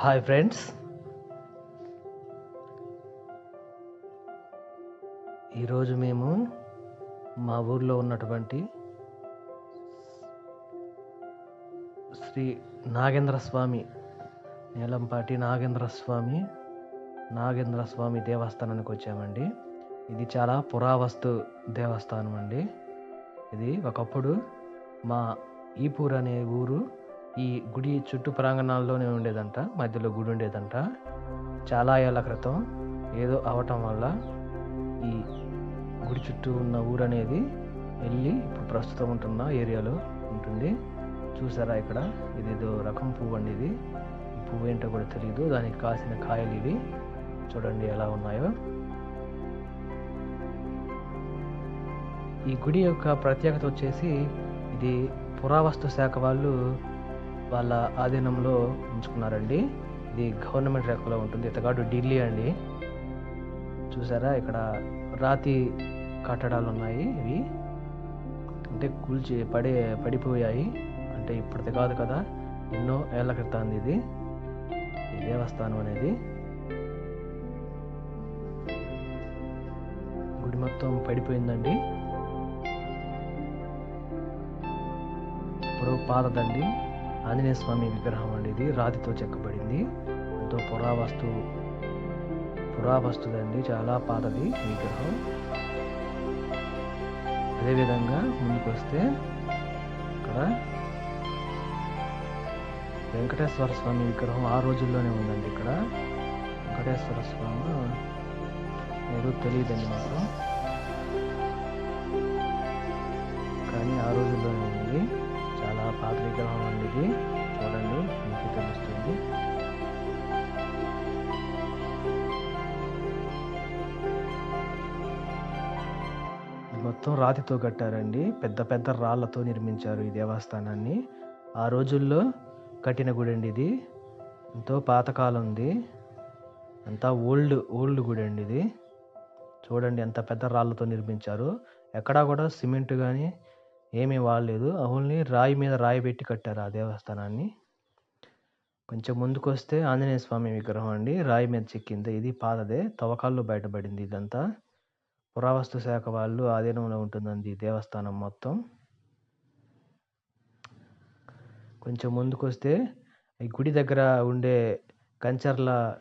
Hi friends. ఈరోజు మేము మా ఊర్లో ఉన్నటువంటి శ్రీ నాగేంద్ర స్వామి నీలంపాటి నాగేంద్ర స్వామి నాగేంద్ర స్వామి దేవస్థానానికి వచ్చామండి. ఇది చాలా పురావస్తు దేవస్థానం అండి. ఇది ఒకప్పుడు మా ఈపూర్ అనే ఊరు ఈ గుడి చుట్టూ ప్రాంగణాల్లోనే ఉండేదంట మధ్యలో గుడి ఉండేదంట. చాలా ఏళ్ళ క్రితం ఏదో అవటం వల్ల ఈ గుడి చుట్టూ ఉన్న ఊరు అనేది వెళ్ళి ఇప్పుడు ప్రస్తుతం ఉంటున్న ఏరియాలో ఉంటుంది. చూసారా ఇక్కడ? ఇదేదో రకం పువ్వు అండి ఇది. ఈ పువ్వు ఏంటో కూడా తెలియదు దానికి కాసిన కాయలు ఇవి. చూడండి ఎలా ఉన్నాయో. ఈ గుడి యొక్క ప్రత్యేకత వచ్చేసి ఇది పురావస్తు శాఖ వాళ్ళు వాళ్ళ ఆధీనంలో ఉంచుకున్నారండి. ఇది గవర్నమెంట్ రేఖలో ఉంటుంది. ఇతగాడు ఢిల్లీ అండి. చూసారా? ఇక్కడ రాతి కట్టడాలు ఉన్నాయి ఇవి. అంటే కూల్చి పడే పడిపోయాయి. అంటే ఇప్పటిది కాదు కదా. ఎన్నో ఏళ్ళ క్రితం ఇది. ఈ దేవస్థానం అనేది. గుడి మొత్తం పడిపోయిందండి. ఇప్పుడు పాతదండి. ఆంజనేయ స్వామి విగ్రహం అండి ఇది. రాతితో చెక్కబడింది. ఎంతో పురావస్తు పురావస్తుదండి చాలా పాతది విగ్రహం. అదేవిధంగా ముందుకు వస్తే ఇక్కడ వెంకటేశ్వర స్వామి విగ్రహం ఆ రోజుల్లోనే ఉందండి ఇక్కడ. వెంకటేశ్వర స్వామి ఏదో తెలియదండి మాకు కానీ ఆ రోజుల్లోనే ఉంది. మొత్తం రాతితో కట్టారండి. పెద్ద పెద్ద రాళ్ళతో నిర్మించారు ఈ దేవస్థానాన్ని. ఆ రోజుల్లో కట్టిన గుడి అండి ఇది. ఎంతో పాతకాలం ఉంది. అంతా ఓల్డ్ ఓల్డ్ గుడి అండి ఇది. చూడండి ఎంత పెద్ద రాళ్ళతో నిర్మించారు. ఎక్కడా కూడా సిమెంట్ కానీ ఏమీ వాడలేదు. ఓన్లీ రాయి మీద రాయి పెట్టి కట్టారు ఆ దేవస్థానాన్ని. కొంచెం ముందుకు వస్తే ఆంజనేయ స్వామి విగ్రహం అండి. రాయి మీద చెక్కింది. ఇది పాతదే. తవ్వకాల్లో బయటపడింది ఇదంతా. పురావస్తు శాఖ వాళ్ళు ఆధీనంలో ఉంటుందండి ఈ దేవస్థానం మొత్తం. కొంచెం ముందుకు వస్తే ఈ గుడి దగ్గర ఉండే కంచర్ల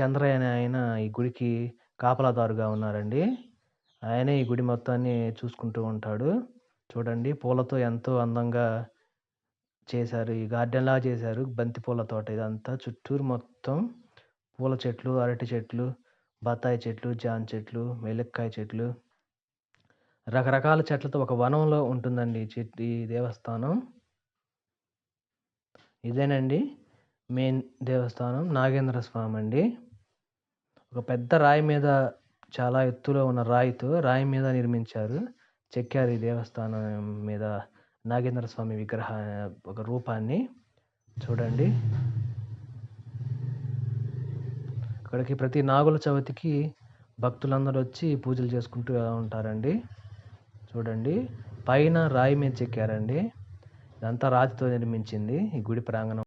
చంద్రయ్య అనే ఆయన ఈ గుడికి కాపలాదారుగా ఉన్నారండి. ఆయనే ఈ గుడి మొత్తాన్ని చూసుకుంటూ ఉంటాడు. చూడండి పూలతో ఎంతో అందంగా చేశారు. ఈ గార్డెన్ లా చేశారు. బంతి పూల తోట ఇదంతా. చుట్టూరు మొత్తం పూల చెట్లు అరటి చెట్లు బత్తాయి చెట్లు జామ చెట్లు వెలక్కాయ చెట్లు. రకరకాల చెట్లతో ఒక వనంలో ఉంటుందండి ఈ చెట్టు ఈ దేవస్థానం. ఇదేనండి మెయిన్ దేవస్థానం నాగేంద్ర స్వామి అండి. ఒక పెద్ద రాయి మీద చాలా ఎత్తులో ఉన్న రాయితో రాయి మీద నిర్మించారు చెక్కారు ఈ దేవస్థానం మీద నాగేంద్ర స్వామి విగ్రహ ఒక రూపాన్ని. చూడండి. ఇక్కడికి ప్రతి నాగుల చవితికి భక్తులందరూ వచ్చి పూజలు చేసుకుంటూ ఉంటారండి. చూడండి పైన రాయి మీద చెక్కారండి. ఇదంతా రాతితో నిర్మించింది ఈ గుడి ప్రాంగణం.